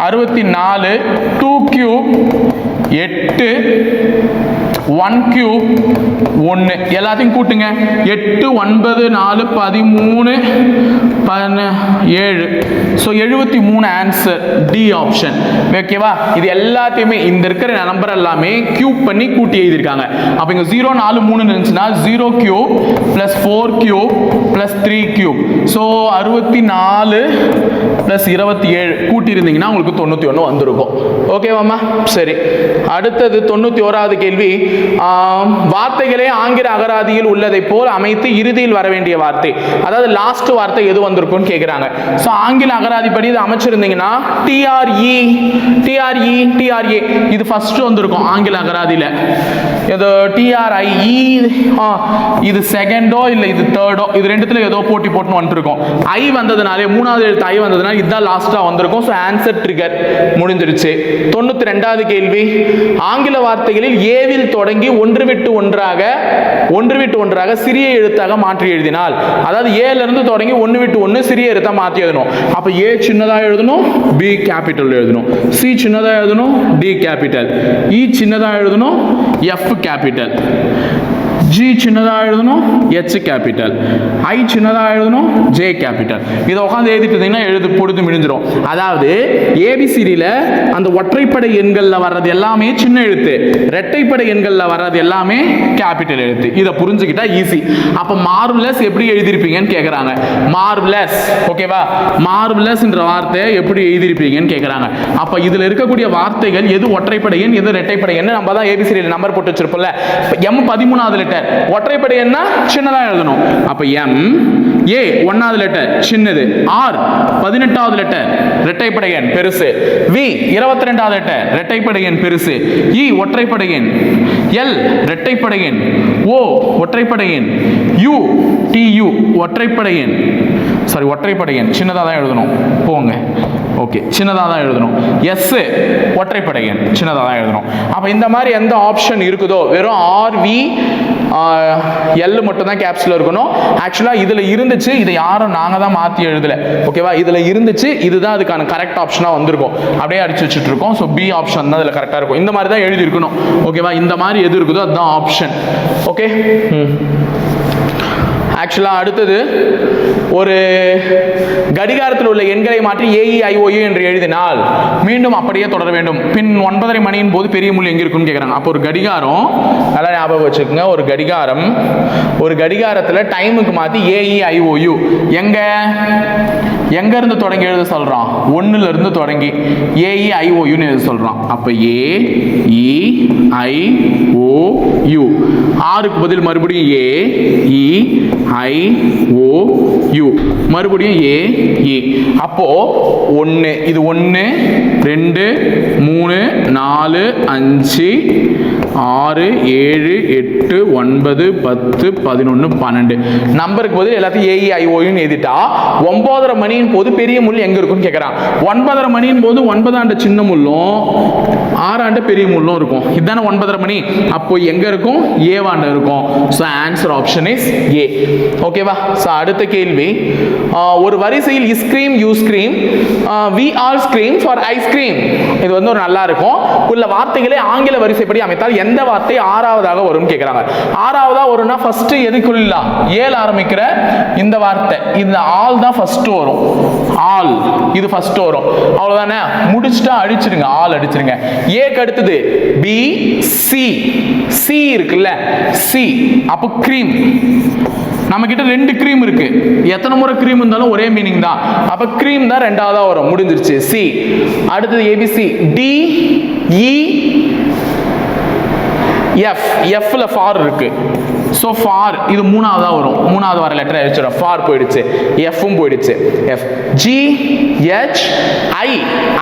S1: அறுபத்தி நாலு டூ கியூப் எட்டு ஒன் கியூப் ஒன்று எல்லாத்தையும் கூட்டுங்க. எட்டு ஒன்பது நாலு பதிமூணு பதின ஏழு. ஸோ எழுபத்தி மூணு ஆன்சர் டி ஆப்ஷன் ஓகேவா இது எல்லாத்தையுமே இந்த இருக்கிற நம்பர் எல்லாமே கியூப் பண்ணி கூட்டி எழுதியிருக்காங்க. அப்போ இங்கே ஜீரோ நாலு மூணு இருந்துச்சுன்னா zero cube plus four cube plus three cube so அறுபத்தி நாலு ப்ளஸ் இருபத்தி ஏழு. கூட்டியிருந்தீங்கன்னா உங்களுக்கு தொண்ணூற்றி ஒன்று வந்திருக்கும். ஓகேவாம்மா சரி. அடுத்தது தொண்ணூற்றி ஓராவது கேள்வி. வார்த்தைகளே ஆங்கில அகராதியில் உள்ளதை போல் அமைத்து இறுதியில் வர வேண்டிய வார்த்தை. அதாவது லாஸ்ட் வார்த்தை எது வந்திருக்கும்னு கேட்குறாங்க ஸோ ஆங்கில அகராதி படி இது அமைச்சிருந்தீங்கன்னா டிஆர்இ டிஆர்இ டிஆர்ஏ இது ஃபர்ஸ்ட் வந்திருக்கும் ஆங்கில அகராதியில். ஏதோ டிஆர்ஐஇ இது செகண்டோ இல்லை இது தேர்டோ இது ரெண்டுத்துல ஏதோ போட்டி போட்டுன்னு வந்துருக்கோம். ஐ வந்ததுனாலே மூணாவது எழுத்து ஐ வந்ததுனால இதுதான் லாஸ்ட்டாக வந்திருக்கும். ஸோ ஆன்சர் ட்ரிகர் முடிஞ்சிருச்சு. தொண்ணூற்றி ரெண்டாவது கேள்வி ஆங்கில வார்த்தைகளில் ஏவில் தொடங்கி ஒன்று விட்டு ஒன்றாக ஒன்று விட்டு ஒன்றாக சிறிய எழுத்தாக மாற்றி எழுதினால். அதாவது ஏல இருந்து தொடங்கி ஒன்று விட்டு ஒன்று சிறிய எழுத்தா மாற்றி எழுதணும். அப்போ ஏ சின்னதாக எழுதணும் பி கேபிட்டல் எழுதணும். சி சின்னதாக எழுதணும் டி கேபிட்டல் இ e சின்னதாக எழுதணும் எஃப் கேபிட்டல் ஜி சின்னதாக எழுதணும் ஹெச் கேபிட்டல் ஐ சின்னதாக எழுதணும் ஜே கேபிட்டல் இதை உட்காந்து எழுதிட்டு இருந்தீங்கன்னா எழுது பொழுது முடிஞ்சிடும் அதாவது ஏபிசிடியில் அந்த ஒற்றைப்படை எண்களில் வர்றது எல்லாமே சின்ன எழுத்து. ரெட்டைப்படை எண்களில் வர்றது எல்லாமே கேபிட்டல் எழுத்து. இதை புரிஞ்சுக்கிட்டா ஈஸி அப்போ மார்வலஸ் எப்படி எழுதியிருப்பீங்கன்னு கேட்குறாங்க மார்வலஸ் ஓகேவா மார்வலஸ்ன்ற வார்த்தையை எப்படி எழுதியிருப்பீங்கன்னு கேட்குறாங்க அப்போ இதில் இருக்கக்கூடிய வார்த்தைகள் எது ஒற்றைப்படை எண் எது ரெட்டைப்படை எண் நம்ம தான் ஏபிசிடியில் நம்பர் போட்டு வச்சிருப்போம்ல. எம் பதிமூணாவது லெட்டர் ஒற்றைப்படை என்ன? சின்னதாக எழுதணும். அப்போ எம் ஏ ஒன்னாவது லெட்டர் சின்னது. ஆர் பதினெட்டாவது லெட்டர் இரட்டைப்படை எண் பெருசு. வி இருபத்தி ரெண்டாவது லெட்டர் இரட்டைப்படை எண் பெருசு. இ ஒற்றைப்படை எண். எல் இரட்டைப்படை எண். ஓ ஒற்றைப்படை எண். யு டி யு ஒற்றைப்படை எண். சாரி ஒற்றைப்படை எண். சின்னதாக தான் எழுதணும். போங்க. ஓகே சின்னதாக தான் எழுதணும். எஸ் ஒற்றைப்படை எண். சின்னதாக தான் எழுதணும். அப்போ இந்த மாதிரி எந்த ஆப்ஷன் இருக்குதோ வெறும் ஆர்வி எல் மட்டும் தான் கேப்ஸில் இருக்கணும். ஆக்சுவலாக இதில் இருந்துச்சு இதை யாரும் நாங்கள் தான் மாற்றி எழுதலை. ஓகேவா இதில் இருந்துச்சு இதுதான் அதுக்கான கரெக்ட் ஆப்ஷனாக வந்திருக்கும். அப்படியே அடிச்சு வச்சுட்டு இருக்கோம். ஸோ பி ஆப்ஷன் தான் இதில் கரெக்டாக இருக்கும். இந்த மாதிரி தான் எழுதியிருக்கணும். ஓகேவா இந்த மாதிரி எது இருக்குதோ அதுதான் ஆப்ஷன் ஓகே ம். ஆக்சுவலாக அடுத்தது ஒரு கடிகாரத்தில் உள்ள எண்களை மாற்றி ஏஇஐஓயு என்று எழுதினால் மீண்டும் அப்படியே தொடர வேண்டும். பின் ஒன்பதரை மணியின் போது பெரிய முள் எங்க இருக்குன்னு கேட்குறாங்க அப்போ ஒரு கடிகாரம் நல்லா ஞாபகம் வச்சுக்கோங்க. ஒரு கடிகாரம் ஒரு கடிகாரத்தில் டைமுக்கு மாற்றி ஏஇஐஓயு எங்க எங்க? இருந்து தொடங்கி எழுத சொல்கிறான் ஒண்ணுல இருந்து தொடங்கி ஏஇஐஓயுன்னு எழுத சொல்கிறான் அப்ப ஏ இ ஐ ஓ யு ஆறுக்கு பதில் மறுபடியும் ஏ இ ஐ ஓ யு மறுபடியும் ஏ ஏ அப்போ ஒன்று இது ஒன்று ரெண்டு மூணு நாலு அஞ்சு ஆறு ஏழு எட்டு ஒன்பது பத்து பதினொன்று பன்னெண்டு. நம்பருக்கு பதில் எல்லாத்தையும் ஏஇ ஐஓயுன்னு எழுதிட்டா ஒன்பதரை மணியின் போது பெரிய முள் எங்கே இருக்கும்னு கேட்குறான் ஒன்பதரை மணியின் போது ஒன்பதாண்டு சின்ன முள்ளும் ஆறாண்டு பெரிய முள்ளும் இருக்கும். இதுதானே ஒன்பதரை மணி? அப்போ எங்கே இருக்கும்? ஏவாண்டு இருக்கும். So answer option is A ஓகேவா ஸோ அடுத்த கேள்வி. ஒரு வரிசையில் I scream you scream we all scream for ice cream இது வந்து ஒரு நல்லா இருக்கும். உள்ள வார்த்தைகளை ஆங்கில வரிசைப்படி அமைத்தால் எந்த வார்த்தை ஆறாவதாக வரும்னு கேட்குறாங்க ஆறாவதா வரும்னா ஃபர்ஸ்ட் எதுக்குள்ளா ஏல் ஆரம்பிக்கிற? இந்த வார்த்தை. இந்த ஆல் தான் ஃபர்ஸ்ட் வரும். ஆல் இது ஃபர்ஸ்ட் வரும். அவ்வளவுதானே? முடிச்சுட்டா அடிச்சிருங்க. ஆல் அடிச்சிடுங்க ஏக்கு அடுத்தது பி சி சி இருக்குல்ல? சி அப்போ க்ரீம் நம்ம கிட்ட ரெண்டு க்ரீம் இருக்கு. எத்தனை முறை க்ரீம் இருந்தாலும் ஒரே மீனிங் தான். அப்ப க்ரீம் தான் ரெண்டாவதா வரும். முடிஞ்சிருச்சு. சி அடுத்தது A B C D E F எஃப்ல for இருக்கு. ஸோ ஃபார் இது மூணாவதாக வரும். மூணாவது வர லெட்டர் வச்சிடும் ஃபார் போயிடுச்சு. எஃப்பும் போயிடுச்சு. எஃப் ஜி ஹெச் ஐ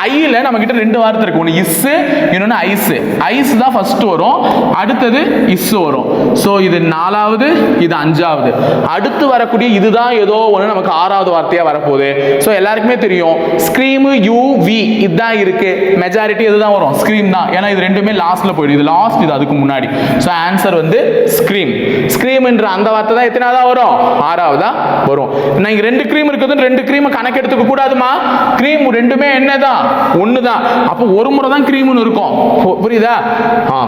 S1: ஐயில் நம்ம கிட்ட ரெண்டு வார்த்தை இருக்கு. ஒன்று இஸ்ஸு இன்னொன்று ஐஸு ஐஸ் தான் ஃபஸ்ட்டு வரும். அடுத்தது இஸ்ஸு வரும். ஸோ இது நாலாவது இது அஞ்சாவது. அடுத்து வரக்கூடிய இதுதான் ஏதோ ஒன்று நமக்கு ஆறாவது வார்த்தையாக வரப்போகுது. ஸோ எல்லாருக்குமே தெரியும். ஸ்க்ரீமு யூ வி இதுதான் இருக்கு. மெஜாரிட்டி இதுதான் வரும். ஸ்க்ரீம் தான். ஏன்னா இது ரெண்டுமே லாஸ்ட்டில் போயிடுது. இது லாஸ்ட் இது அதுக்கு முன்னாடி. ஸோ ஆன்சர் வந்து ஸ்க்ரீம் ஸ்க்ரீம்ன்ற அந்த வார்த்தை தான் எத்தனாவதா வரும்? ஆறாவதா வரும். நான் இங்க ரெண்டு க்ரீம் இருக்குதுன்னு ரெண்டு க்ரீமை கணக்கெடுத்துக்க கூடாதுமா? க்ரீம் ரெண்டுமே என்னதான்? ஒன்று தான் அப்போ ஒரு முறை தான் க்ரீம்னு இருக்கும். புரியுதா? ஆ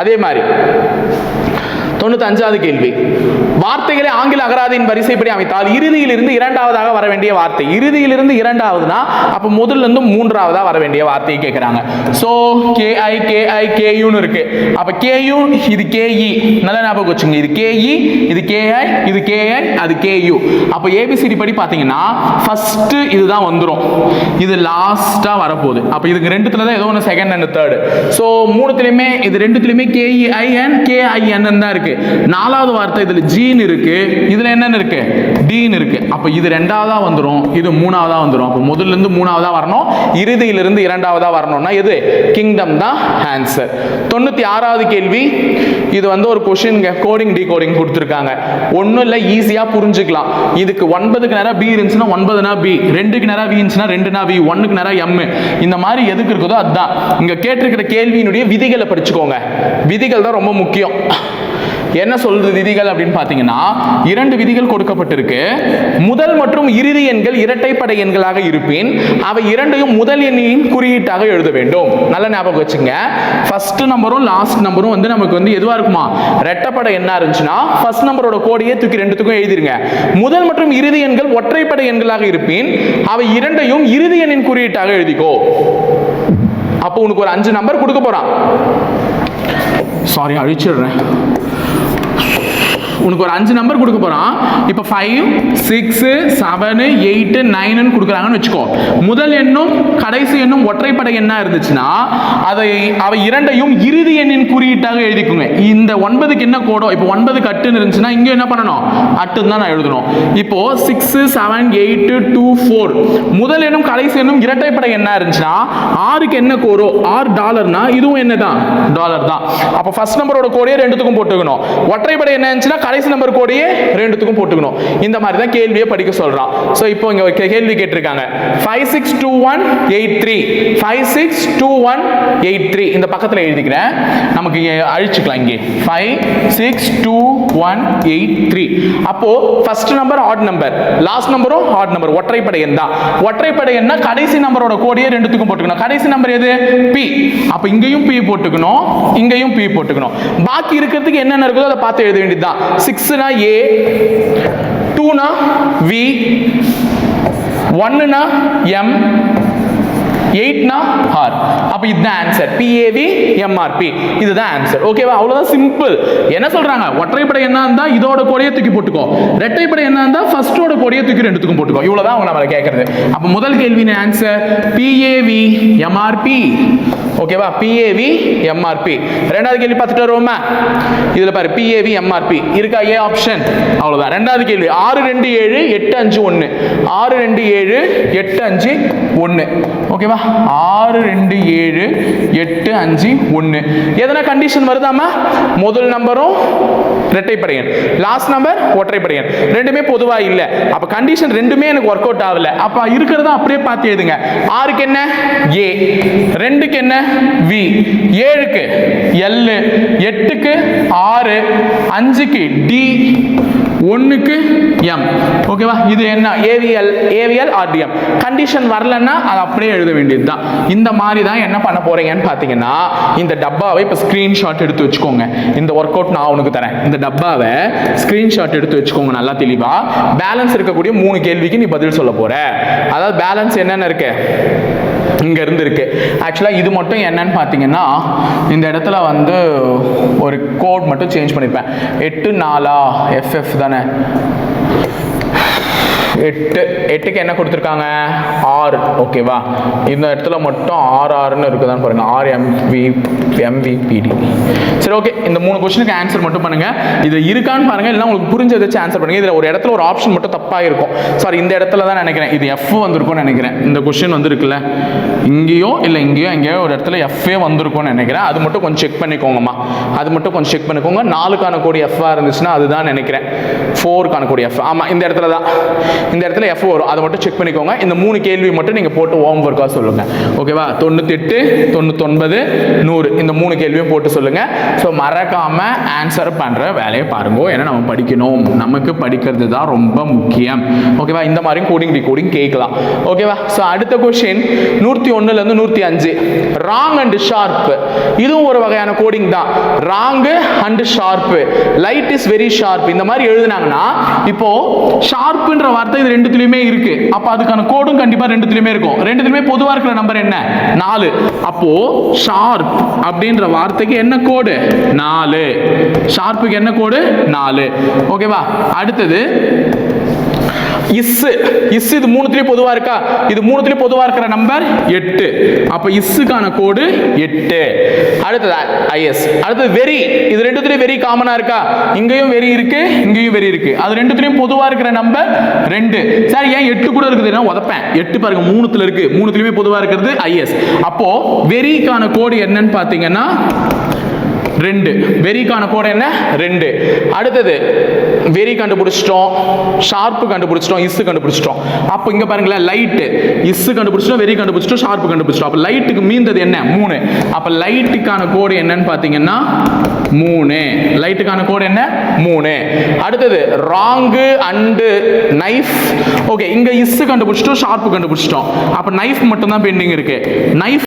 S1: அதே மாதிரி. தொண்ணூத்தஞ்சாவது கேள்வி. வார்த்தைகளை ஆங்கில அகராதியின் வரிசைப்படி அமைத்தால் இறுதியிலிருந்து இரண்டாவதாக வர வேண்டிய வார்த்தை. இறுதியிலிருந்து இரண்டாவதுனா அப்போ முதல்ல இருந்து மூன்றாவதா வர வேண்டிய வார்த்தையை கேட்குறாங்க. ஸோ கேஐ கேஐ கேயூன்னு இருக்கு. அப்போ கேயூ இது கேஇ நல்ல ஞாபகம் வச்சுங்க இது கேஇ இது கேஐ இது கேஐ அது கேயூ அப்போ ஏபிசிடி படி பார்த்தீங்கன்னா ஃபர்ஸ்ட் இதுதான் வந்துடும் இது லாஸ்ட்டாக வரப்போகுது. அப்போ இதுக்கு ரெண்டுத்துல தான் ஏதோ ஒன்று செகண்ட் அண்ட் தேர்டு ஸோ மூணுத்துலையுமே இது ரெண்டுத்துலையுமே கேஇஐஎன் அண்ட் கேஐஎன் தான் இருக்கு. நாலாவது வார்த்தை இதில் ஜீன் இருக்கு. இதில் என்னென்ன இருக்கு? டீன் இருக்கு. அப்போ இது ரெண்டாவதா வந்துடும் இது மூணாவதா வந்துடும் அப்போ முதல்ல இருந்து மூணாவதா வரணும் இறுதியிலிருந்து இரண்டாவதா வரணும்னா எது? கிங்டம் தான் ஆன்சர் தொண்ணூத்தி ஆறாவது கேள்வி இது வந்து ஒரு கொஷின்ங்க கோடிங் டீ கோடிங் கொடுத்துருக்காங்க. ஒன்றும் இல்லை ஈஸியாக புரிஞ்சுக்கலாம். இதுக்கு ஒன்பதுக்கு நேரம் பி இருந்துச்சுன்னா ஒன்பதுனா பி ரெண்டுக்கு நேரம் வி இருந்துச்சுன்னா ரெண்டுனா வி ஒன்றுக்கு நேரம் எம் இந்த மாதிரி எதுக்கு இருக்குதோ அதுதான் இங்கே கேட்டிருக்கிற கேள்வியினுடைய விதிகளை படிச்சுக்கோங்க. விதிகள் தான் ரொம்ப முக்கியம். என்ன சொல்றது விதிகள் அப்படின்னு பார்த்தீங்கன்னா இரண்டு விதிகள் கொடுக்கப்பட்டிருக்கு. முதல் மற்றும் இறுதி எண்கள் இரட்டைப்படை எண்களாக இருப்பின் அவை இரண்டையும் முதல் எண்ணின் குறியீட்டாக எழுத வேண்டும். நல்ல ஞாபகம் வச்சுங்க ஃபர்ஸ்ட் நம்பரும் லாஸ்ட் நம்பரும் வந்து நமக்கு வந்து எதுவாக இருக்குமா? ரெட்டப்படை என்ன இருந்துச்சுன்னா ஃபர்ஸ்ட் நம்பரோட கோடியே தூக்கி ரெண்டுத்துக்கும் எழுதிருங்க. முதல் மற்றும் இறுதி எண்கள் ஒற்றைப்படை எண்களாக இருப்பின் அவை இரண்டையும் இறுதி எண்ணின் குறியீட்டாக எழுதிக்கோ. அப்போ உனக்கு ஒரு அஞ்சு நம்பர் கொடுக்க போறான். சாரி அழிச்சிடுறேன். உனக்கு ஒரு அஞ்சு நம்பர் கொடுக்க போகிறான் இப்போ ஃபைவ் சிக்ஸு செவனு எயிட்டு நைனுன்னு கொடுக்குறாங்கன்னு வச்சுக்கோ. முதல் எண்ணும் கடைசி எண்ணும் ஒற்றைப்படை என்ன இருந்துச்சுன்னா அதை அவை இரண்டையும் இறுதி எண்ணின் குறியீட்டாக எழுதிக்குங்க. இந்த ஒன்பதுக்கு என்ன கோடோ இப்போ ஒன்பது கட்டுன்னு இருந்துச்சுன்னா இங்கே என்ன பண்ணணும்? அட்டுன்னு தான் நான் எழுதணும். இப்போ six seven eight two four முதல் எண்ணும் கடைசி எண்ணும் இரட்டைப்படை என்ன இருந்துச்சுன்னா ஆறுக்கு என்ன கோரோ ஆறு டாலர்னா இதுவும் என்ன தான் டாலர் தான். அப்போ ஃபர்ஸ்ட் நம்பரோட கோடையே ரெண்டுத்துக்கும் போட்டுக்கணும். ஒற்றைப்படை என்ன இருந்துச்சுன்னா கடைசி நம்பர் கோடையே ரெண்டுத்துக்கும் போட்டுக்கணும். இந்த மாதிரி தான் கேள்வியை படிக்க சொல்கிறான் ஸோ இப்போ இங்கே ஒரு கேள்வி கேட்டிருக்காங்க. Five six two one eight three five six two one eight three இந்த பக்கத்தில் எழுதிக்கிறேன். நமக்கு அழிச்சுக்கலாம் இங்கே. Five six two one eight three அப்போது first number odd number last நம்பரும் ஆட் நம்பர் ஒற்றைப்படை எண் தான். ஒற்றைப்படை எண்ணா கடைசி நம்பரோட கோடியே ரெண்டுத்துக்கும் போட்டுக்கணும். கடைசி நம்பர் எது? பி அப்போ இங்கேயும் பி போட்டுக்கணும். இங்கேயும் பி போட்டுக்கணும். பாக்கி இருக்கிறதுக்கு என்னென்ன இருக்குதோ அதை பார்த்து எழுத வேண்டியதுதான். சிக்ஸ்னா ஏ டூனா வி ஒன்னுனா எம் எயிட்னா ஆர் அப்போ இதுதான் answer B A V M R P இதுதான் ஆன்சர் ஓகேவா அவ்வளோதான் சிம்பிள் என்ன சொல்றாங்க? ஒற்றைப்படை என்ன இருந்தால் இதோட கோடியை தூக்கி போட்டுக்கோ ரெட்டைப்படை என்ன இருந்தால் ஃபர்ஸ்டோட கோடியை தூக்கி ரெண்டுத்துக்கும் போட்டுக்கோ இவ்வளோதான் அவங்க நம்மளை கேட்கறது அப்போ முதல் கேள்வியின் ஆன்சர் பிஏவி எம்ஆர்பி ஓகேவா பிஏவி எம்ஆர்பி ரெண்டாவது கேள்வி பார்த்துட்டு வருவோமா? இதில் பாரு பிஏவி எம்ஆர்பி இருக்கா? ஏ ஆப்ஷன் அவ்வளோதான் ரெண்டாவது கேள்வி. ஆறு ரெண்டு ஏழு எட்டு அஞ்சு ஒன்று ஆறு ரெண்டு ஏழு எட்டு அஞ்சு ஒன்று ஓகேவா ஆறு ரெண்டு ஏழு எட்டு அஞ்சு ஒன்று. எதனா கண்டிஷன் வருதாமா முதல் நம்பரும் இரட்டைப்படை எண் லாஸ்ட் நம்பர் ஒற்றைப்படை எண் ரெண்டுமே பொதுவாக இல்லை. அப்போ கண்டிஷன் ரெண்டுமே எனக்கு ஒர்க் அவுட் ஆகல. அப்போ இருக்கிறத அப்படியே பார்த்து எழுதுங்க. ஆறுக்கு என்ன? ஏ ரெண்டுக்கு என்ன? வி ஏழுக்கு எல் எட்டுக்கு ஆறு. அஞ்சுக்கு டி ஒன்றுக்கு எம் ஓகேவா இது என்ன? ஏவிஎல் ஏவிஎல் ஆர்டிஎம் கண்டிஷன் வரலன்னா அது அப்படியே எழுத வேண்டியது தான் இந்த மாதிரி தான் என்ன பண்ண போறீங்கன்னு பார்த்தீங்கன்னா இந்த டப்பாவை இப்போ ஸ்க்ரீன்ஷாட் எடுத்து வச்சுக்கோங்க. இந்த ஒர்க் அவுட் நான் உனக்கு தரேன். இந்த டப்பாவை ஸ்க்ரீன்ஷாட் எடுத்து வச்சுக்கோங்க நல்லா தெளிவாக பேலன்ஸ் இருக்கக்கூடிய மூணு கேள்விக்கு நீ பதில் சொல்ல போகிற அதாவது பேலன்ஸ் என்னென்ன இருக்கு? இங்கேருந்து இருந்து இருக்கு. ஆக்சுவலாக இது மட்டும் என்னன்னு பார்த்தீங்கன்னா இந்த இடத்துல வந்து ஒரு கோட் மட்டும் சேஞ்ச் பண்ணியிருப்பேன் எட்டு நாலா எஃப்எஃப் தானே? எட்டு எட்டுக்கு என்ன கொடுத்துருக்காங்க? ஆறு. ஓகேவா இந்த இடத்துல மட்டும் ஆர் ஆறுன்னு இருக்குதான்னு பாருங்க. ஆர் எம்வி எம்விபிடி சரி ஓகே இந்த மூணு கொஸ்டினுக்கு ஆன்சர் மட்டும் பண்ணுங்க. இது இருக்கான்னு பாருங்க. இல்லைன்னா உங்களுக்கு புரிஞ்ச வச்சு ஆன்சர் பண்ணுங்க. இதில் ஒரு இடத்துல ஒரு ஆப்ஷன் மட்டும் தப்பாக இருக்கும் சாரி இந்த இடத்துல தான் நினைக்கிறேன். இது எஃப் வந்திருக்கும்னு நினைக்கிறேன். இந்த கொஸ்டின் வந்துருக்குல்ல? இங்கேயோ இல்லை இங்கேயோ எங்கேயோ ஒரு இடத்துல எஃப்ஏ வந்திருக்கும்னு நினைக்கிறேன். அது மட்டும் கொஞ்சம் செக் பண்ணிக்கோங்கம்மா. அது மட்டும் கொஞ்சம் செக் பண்ணிக்கோங்க. நாலுக்கான கோடி எஃப்ஆ இருந்துச்சுன்னா அதுதான் நினைக்கிறேன். ஃபோருக்கான கோடி எஃப் ஆமாம் இந்த இடத்துல தான். இந்த இடத்துல எஃப் வரும். அதை மட்டும் செக் பண்ணிக்கோங்க. இந்த மூணு கேள்வி மட்டும் நீங்கள் போட்டு ஹோம் ஒர்க்காக சொல்லுங்கள் ஓகேவா தொண்ணூத்தெட்டு தொண்ணூத்தொன்பது நூறு. இந்த மூணு கேள்வியும் போட்டு சொல்லுங்கள் ஸோ மறக்காமல் ஆன்சர் பண்ணுற வேலையை பாருங்க. ஏன்னா நம்ம படிக்கணும். நமக்கு படிக்கிறது தான் ரொம்ப முக்கியம். ஓகேவா இந்த மாதிரியும் கோடிங் டிகோடிங் கேட்கலாம். ஓகேவா ஸோ அடுத்த கொஷின் நூற்றி ஒன்றுலேருந்து நூற்றி அஞ்சு. ராங் அண்ட் ஷார்ப் இதுவும் ஒரு வகையான கோடிங் தான். Wrong and sharp light is very sharp இந்த மாதிரி எழுதுனாங்கன்னா இப்போ ஷார்ப்புன்ற வார்த்தை இது ரெண்டுத்துலயுமே இருக்கு. அப்ப அதுக்கான கோடும் கண்டிப்பா ரெண்டுத்துலயுமே இருக்கும். ரெண்டுத்துலயுமே பொதுவா இருக்கிற நம்பர் என்ன? நாலு. அப்போ ஷார்ப் அப்படின்ற வார்த்தைக்கு என்ன கோடு நாலு. ஷார்ப்புக்கு என்ன கோடு நாலு. ஓகேவா அடுத்தது இஸ் இஸ் இது மூணுத்துலயும் பொதுவா இருக்கா? இது மூணுத்துலயும் பொதுவா இருக்கிற நம்பர் எட்டு. அப்ப இஸ்ஸுக்கான கோடு எட்டு. அடுத்தது ஐஎஸ் அடுத்தது வெரி இது ரெண்டுத்துலயும் வெரி காமனா இருக்கா? இங்கேயும் வெரி இருக்கு இங்கேயும் வெரி இருக்கு. அது ரெண்டுத்துலயும் பொதுவா இருக்கிற நம்பர் ரெண்டு. சார் ஏன் எட்டு கூட இருக்குது? நான் உதப்பேன். எட்டு பாருங்க மூணுத்துல இருக்கு. மூணுத்துலயுமே பொதுவா இருக்கிறது ஐஎஸ் அப்போ வெரிக்கான கோடு என்னன்னு பாத்தீங்கன்னா ரெண்டு. வெரிக்கான கோடு என்ன? ரெண்டு. அடுத்தது வெரி கண்டுபிடிச்சிட்டோம் ஷார்ப்பு கண்டுபிடிச்சிட்டோம் இஸ் கண்டுபிடிச்சிட்டோம். அப்போ இங்கே பாருங்களேன் லைட்டு இஸ் கண்டுபிடிச்சிட்டோம் வெரி கண்டுபிடிச்சிட்டோம் ஷார்ப்பு கண்டுபிடிச்சிட்டோம். அப்போ லைட்டுக்கு மீந்தது என்ன? மூணு. அப்போ லைட்டுக்கான கோடு என்னன்னு பார்த்தீங்கன்னா மூணு. லைட்டுக்கான கோடு என்ன? மூணு. அடுத்தது ராங்கு அண்டு நைஃப் ஓகே இங்கே இஸ் கண்டுபிடிச்சிட்டோம் ஷார்ப்பு கண்டுபிடிச்சிட்டோம். அப்போ நைஃப் மட்டும் தான் பெண்டிங் இருக்கு. நைஃப்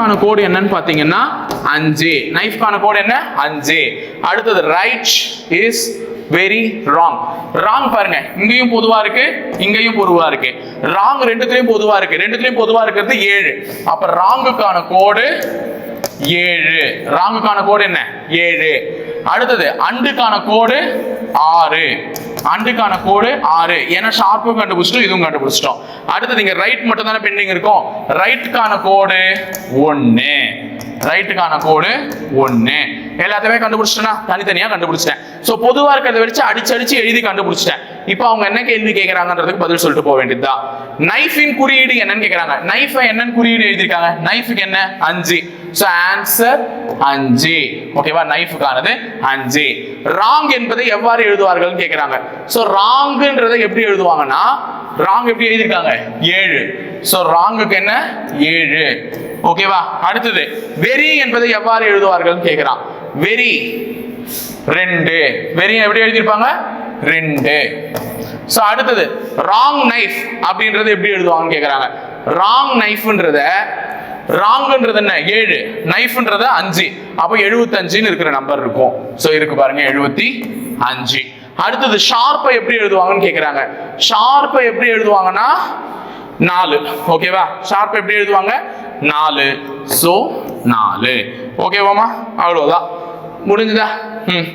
S1: நைஃப்கான கோடு என்னன்னு பார்த்தீங்கன்னா அஞ்சு. நைஃப்கான கோடு என்ன? அஞ்சு. அடுத்தது right is very wrong wrong பாருங்க. இங்கேயும் பொதுவா இருக்கு இங்கேயும் பொதுவா இருக்கு. ராங் ரெண்டுத்துலயும் பொதுவா இருக்கு. ரெண்டுத்துலயும் பொதுவா இருக்கிறது ஏழு. அப்ப ராங்குக்கான கோடு ஏழு. ராங்குக்கான கோடு என்ன? ஏழு. அடுத்தது அண்டுக்கான கோடு ஆறு. அண்டுக்கான கோடு ஆறு. ஏன்னா ஷார்ப்பும் கண்டுபிடிச்சிட்டோம் இதுவும் கண்டுபிடிச்சிட்டோம். அடுத்தது நீங்க ரைட் மட்டும் தானே பெண்டிங் இருக்கும். ரைட்டுக்கான கோடு ஒன்று ரைட்டுக்கான கோடு ஒன்று எல்லாத்தையுமே கண்டுபிடிச்சிட்டேனா? தனித்தனியாக கண்டுபிடிச்சிட்டேன். ஸோ பொதுவாக இருக்கிறத வச்சு அடிச்சு அடிச்சு எழுதி கண்டுபிடிச்சிட்டேன். இப்போ அவங்க என்ன கேள்வி கேட்குறாங்கன்றதுக்கு பதில் சொல்லிட்டு போக வேண்டியதுதான். நைஃபின் குறியீடு என்னன்னு கேட்குறாங்க நைஃபை என்னன்னு குறியீடு எழுதியிருக்காங்க? நைஃபுக்கு என்ன? அஞ்சு. ஸோ ஆன்சர் அஞ்சு. ஓகேவா நைஃபுக்கானது அஞ்சு. ராங் என்பதை எவ்வாறு எழுதுவார்கள் கேட்குறாங்க ஸோ ராங்குன்றதை எப்படி எழுதுவாங்கன்னா ராங் எப்படி எழுதியிருக்காங்க? ஏழு. ஸோ ராங்குக்கு என்ன? ஏழு. ஓகேவா அடுத்தது வெரி என்பதை எவ்வாறு எழுதுவார்கள் கேட்கிறான். வெரி ரெண்டு. வெரி எப்படி எழுதியிருப்பாங்க? ரெண்டு. ஸோ அடுத்தது ராங் நைஃப் அப்படின்றது எப்படி எழுதுவாங்கன்னு கேட்குறாங்க. ராங் நைஃப்ன்றத ராங்குன்றது என்ன? ஏழு. நைஃப்ன்றது அஞ்சு. அப்போ எழுபத்தஞ்சுன்னு இருக்கிற நம்பர் இருக்கும். ஸோ இருக்கு பாருங்க எழுபத்தி அஞ்சு. அடுத்தது ஷார்ப்பை எப்படி எழுதுவாங்கன்னு கேட்குறாங்க ஷார்ப்பை எப்படி எழுதுவாங்கன்னா நாலு. ஓகேவா ஷார்ப் எப்படி எழுதுவாங்க? நாலு. ஸோ நாலு. ஓகேவாமா அவ்வளோதான் முடிஞ்சுதா? ம்.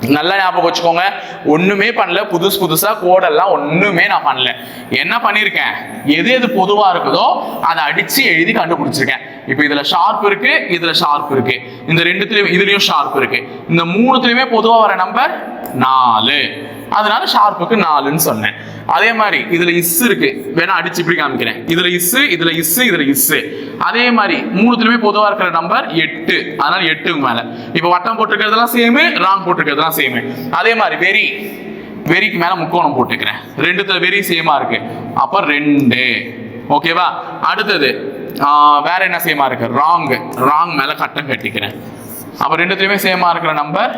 S1: நல்லா ஞாபகம் வச்சுக்கோங்க. ஒண்ணுமே பண்ணல. புதுசு புதுசா கோடெல்லாம் ஒண்ணுமே நான் பண்ணல. என்ன பண்ணிருக்கேன்? எது எது பொதுவா இருக்குதோ அதை அடிச்சு எழுதி கண்டுபிடிச்சிருக்கேன். இப்போ இதுல ஷார்ப் இருக்கு இதுல ஷார்ப் இருக்கு. இந்த ரெண்டுத்துலயும் இதுலயும் ஷார்ப் இருக்கு. இந்த மூணுத்துலயுமே பொதுவா வர நம்பர் நாலு. அதனால ஷார்ப்புக்கு நாலுன்னு சொன்னேன். அதே மாதிரி இதுல இஸ் இருக்கு. வேணா அடிச்சு இப்படி காமிக்கிறேன். இதுல இஸ் இதுல இஸ் இதுல இஸ். அதே மாதிரி மூணுத்துலயுமே பொதுவா இருக்கிற நம்பர் எட்டு. அதனால எட்டுக்கு மேல. இப்ப வட்டம் போட்டிருக்கிறதெல்லாம் சேமு ராங் போட்டிருக்கிறதெல்லாம் சேமு அதே மாதிரி வெரி வெரிக்கு மேல முக்கோணம் போட்டுக்கிறேன். ரெண்டுத்துல வெரி சேமா இருக்கு. அப்ப ரெண்டு. ஓகேவா அடுத்தது வேற என்ன சேமா இருக்கு? ராங் ராங் மேல கட்டம் கட்டிக்கிறேன். அப்போ ரெண்டுத்துலையுமே சேமா இருக்கிற நம்பர்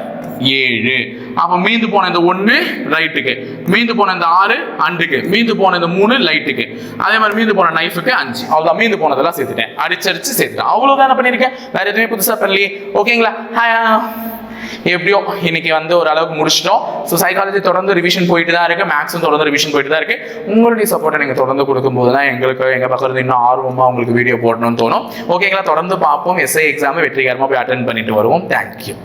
S1: ஏழு. அப்போ மீந்து போன இந்த ஒன்று ரைட்டுக்கு மீந்து போன இந்த ஆறு அண்டுக்கு மீந்து போன இந்த மூணு லைட்டுக்கு அதே மாதிரி மீந்து போன நைஃபுக்கு அஞ்சு. அவ்வளோதான் மீந்து போனதெல்லாம் சேர்த்துட்டேன். அடிச்சடிச்சு சேர்த்துட்டேன். அவ்வளோதான் என்ன பண்ணியிருக்கேன்? வேற எதுவுமே புதுசாக பண்ணலையே. ஓகேங்களா ஹாயா எப்படியோ இன்னைக்கு வந்து ஒரு அளவுக்கு முடிச்சிட்டோம். ஸோ சைக்காலஜி தொடர்ந்து ரிவிஷன் போயிட்டு தான் இருக்கு. மேக்ஸும் தொடர்ந்து ரிவிஷன் போயிட்டு தான் இருக்கு. உங்களுடைய சப்போர்ட்டை நீங்கள் தொடர்ந்து கொடுக்கும்போது தான் எங்களுக்கு எங்கள் பக்கத்தில் இன்னும் ஆர்வமாக உங்களுக்கு வீடியோ போடணும்னு தோணும். ஓகேங்களா தொடர்ந்து பார்ப்போம். எஸ்ஐ எக்ஸாமை வெற்றிகரமாக போய் அட்டன் பண்ணிட்டு வருவோம். தேங்க்யூ